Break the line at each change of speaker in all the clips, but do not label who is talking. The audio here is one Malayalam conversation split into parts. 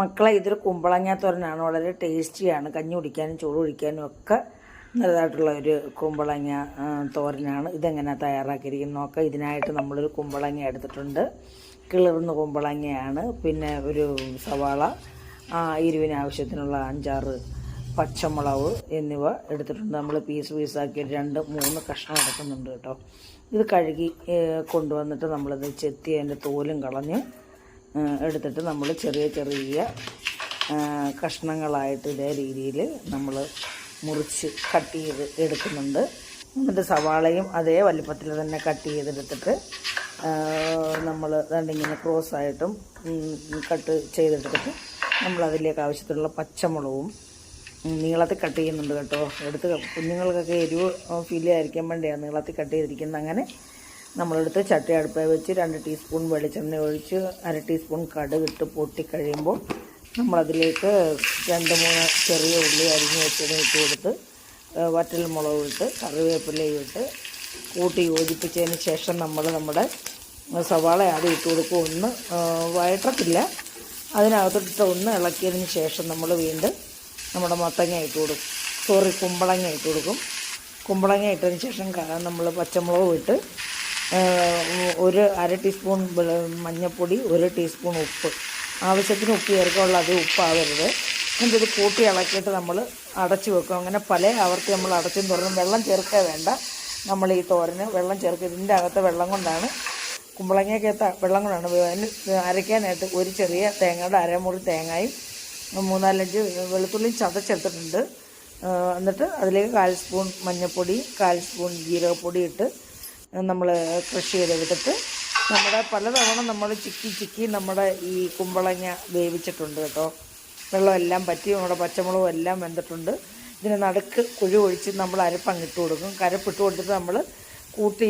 മക്കളെ ഇതൊരു കുമ്പളങ്ങ തോരനാണ് വളരെ ടേസ്റ്റിയാണ്. കഞ്ഞി കുടിക്കാനും ചോറ് കുടിക്കാനും ഒക്കെ നല്ലതായിട്ടുള്ള ഒരു കുമ്പളങ്ങ തോരനാണ്. ഇതെങ്ങനെ തയ്യാറാക്കിയിരിക്കുന്നത് നോക്കാം. ഇതിനായിട്ട് നമ്മളൊരു കുമ്പളങ്ങ എടുത്തിട്ടുണ്ട്. കിളിർന്ന കുമ്പളങ്ങയാണ്. പിന്നെ ഒരു സവാള എരിവിന് ആവശ്യത്തിനുള്ള അഞ്ചാറ് പച്ചമുളക് എന്നിവ എടുത്തിട്ടുണ്ട്. നമ്മൾ പീസ് പീസാക്കി രണ്ട് മൂന്ന് കഷ്ണം എടുക്കുന്നുണ്ട് കേട്ടോ. ഇത് കഴുകി കൊണ്ടുവന്നിട്ട് നമ്മളിത് ചെത്തി അതിന്റെ തോലും കളഞ്ഞ് എടുത്തിട്ട് നമ്മൾ ചെറിയ ചെറിയ കഷ്ണങ്ങളായിട്ട് ഇതേ രീതിയിൽ നമ്മൾ മുറിച്ച് കട്ട് ചെയ്ത് എടുക്കുന്നുണ്ട്. എന്നിട്ട് സവാളയും അതേ വലിപ്പത്തിൽ തന്നെ കട്ട് ചെയ്തെടുത്തിട്ട് നമ്മൾ ഇങ്ങനെ ക്രോസ് ആയിട്ടും കട്ട് ചെയ്തെടുത്തിട്ട് നമ്മൾ അതിലേക്ക് ആവശ്യത്തിലുള്ള പച്ചമുളകും നീളത്തിൽ കട്ട് ചെയ്യുന്നുണ്ട് കേട്ടോ. എടുത്ത് കുഞ്ഞുങ്ങൾക്കൊക്കെ എരിവ് ഫീൽ ആയിരിക്കാൻ വേണ്ടിയാണ് നീളത്തിൽ കട്ട് ചെയ്തിരിക്കുന്നത് അങ്ങനെ നമ്മളെടുത്ത് ചട്ടി അടുപ്പിൽ വെച്ച് രണ്ട് ടീസ്പൂൺ വെളിച്ചെണ്ണ ഒഴിച്ച് അര ടീസ്പൂൺ കടുക് ഇട്ട് പൊട്ടിക്കഴിയുമ്പോൾ നമ്മളതിലേക്ക് രണ്ട് മൂന്ന് ചെറിയ ഉള്ളി അരിഞ്ഞ് വെച്ചത് ഇട്ട് കൊടുത്ത് വറ്റൽ മുളക് ഇട്ട് കറിവേപ്പിലയും ഇട്ട് കൂട്ടി യോജിപ്പിച്ചതിന് ശേഷം നമ്മൾ നമ്മുടെ സവാള ആദ്യം ഇട്ട് കൊടുക്കും. ഒന്ന് വയറ്റത്തില്ല അതിനകത്തിട്ട് ഒന്ന് ഇളക്കിയതിന് ശേഷം നമ്മൾ വീണ്ടും നമ്മുടെ മത്തങ്ങ ഇട്ട് കൊടുക്കും. സോറി കുമ്പളങ്ങ ഇട്ട് കൊടുക്കും. കുമ്പളങ്ങ ഇട്ടതിന് ശേഷം നമ്മൾ പച്ചമുളകും ഇട്ട് ഒരു അര ടീസ്പൂൺ മഞ്ഞൾപ്പൊടി ഒരു ടീസ്പൂൺ ഉപ്പ്. ആവശ്യത്തിന് ഉപ്പ് ചേർക്കാനുള്ള അത് ഉപ്പാവരുത്. എന്നിട്ട് ഇത് കൂട്ടി ഇളക്കിയിട്ട് നമ്മൾ അടച്ചു വെക്കും. അങ്ങനെ പല ആവർത്തി നമ്മൾ അടച്ചും തുറന്നും വെള്ളം ചേർക്കുക വേണ്ട. നമ്മൾ ഈ തോരന് വെള്ളം ചേർക്കുക ഇതിന്റെ അകത്തെ വെള്ളം കൊണ്ടാണ് കുമ്പളങ്ങയ്ക്കകത്ത് വെള്ളം കൊണ്ടാണ് അതിന് അരയ്ക്കാനായിട്ട് ഒരു ചെറിയ തേങ്ങയുടെ അരമുറി തേങ്ങയും മൂന്നാലഞ്ച് വെളുത്തുള്ളിയും ചതച്ചെടുത്തിട്ടുണ്ട്. എന്നിട്ട് അതിലേക്ക് കാൽ സ്പൂൺ മഞ്ഞൾപ്പൊടി കാൽ സ്പൂൺ ജീരകപ്പൊടി ഇട്ട് നമ്മൾ ക്രഷ് ചെയ്തെടുത്തിട്ട് നമ്മുടെ പലതവണ നമ്മൾ ചിക്കി ചിക്കി നമ്മുടെ ഈ കുമ്പളങ്ങ വേവിച്ചിട്ടുണ്ട് കേട്ടോ. വെള്ളമെല്ലാം പറ്റി നമ്മുടെ പച്ചമുളകും എല്ലാം വെന്തിട്ടുണ്ട്. ഇതിന് നടുക്ക് കുഴി ഒഴിച്ച് നമ്മൾ അരപ്പങ്ങിട്ട് കൊടുക്കും. കരപ്പിട്ട് കൊടുത്തിട്ട് നമ്മൾ കൂട്ടി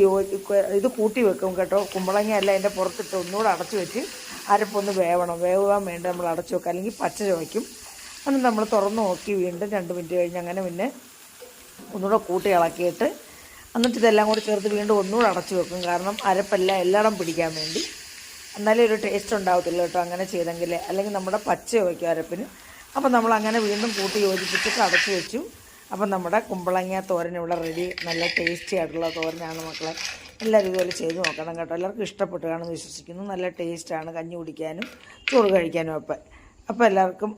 ഇത് കൂട്ടി വെക്കും കേട്ടോ. കുമ്പളങ്ങ അല്ല അതിന്റെ പുറത്തിട്ട് ഒന്നുകൂടെ അടച്ചു വെച്ച് അരപ്പൊന്ന് വേവണം. വേവാൻ വേണ്ടി നമ്മൾ അടച്ചു വെക്കുക അല്ലെങ്കിൽ പച്ച ചുവയ്ക്കും. എന്നിട്ട് നമ്മൾ തുറന്ന് നോക്കി വീണ്ടും രണ്ട് മിനിറ്റ് കഴിഞ്ഞ് അങ്ങനെ പിന്നെ ഒന്നുകൂടെ കൂട്ടി ഇളക്കിയിട്ട് എന്നിട്ട് ഇതെല്ലാം കൂടി ചേർത്ത് വീണ്ടും ഒന്നുകൂടെ അടച്ചു വെക്കും. കാരണം അരപ്പല്ല എല്ലാം പിടിക്കാൻ വേണ്ടി. എന്നാലേ ഒരു ടേസ്റ്റ് ഉണ്ടാവത്തില്ല കേട്ടോ അങ്ങനെ ചെയ്തെങ്കിൽ. അല്ലെങ്കിൽ നമ്മുടെ പച്ച വയ്ക്കും അരപ്പിന്. അപ്പം നമ്മൾ അങ്ങനെ വീണ്ടും കൂട്ടി യോജിപ്പിച്ചിട്ട് അടച്ചു വെച്ചു. അപ്പം നമ്മുടെ കുമ്പളങ്ങ തോരൻ റെഡി നല്ല ടേസ്റ്റി ആയിട്ടുള്ള തോരനാണ് മക്കളെ. എല്ലാവരും ഇതുപോലെ ചെയ്ത് നോക്കണം കേട്ടോ. എല്ലാവർക്കും ഇഷ്ടപ്പെട്ടു കാണുമെന്ന് വിശ്വസിക്കുന്നു. നല്ല ടേസ്റ്റാണ് കഞ്ഞി കുടിക്കാനും ചോറ് കഴിക്കാനും അപ്പം അപ്പോൾ എല്ലാവർക്കും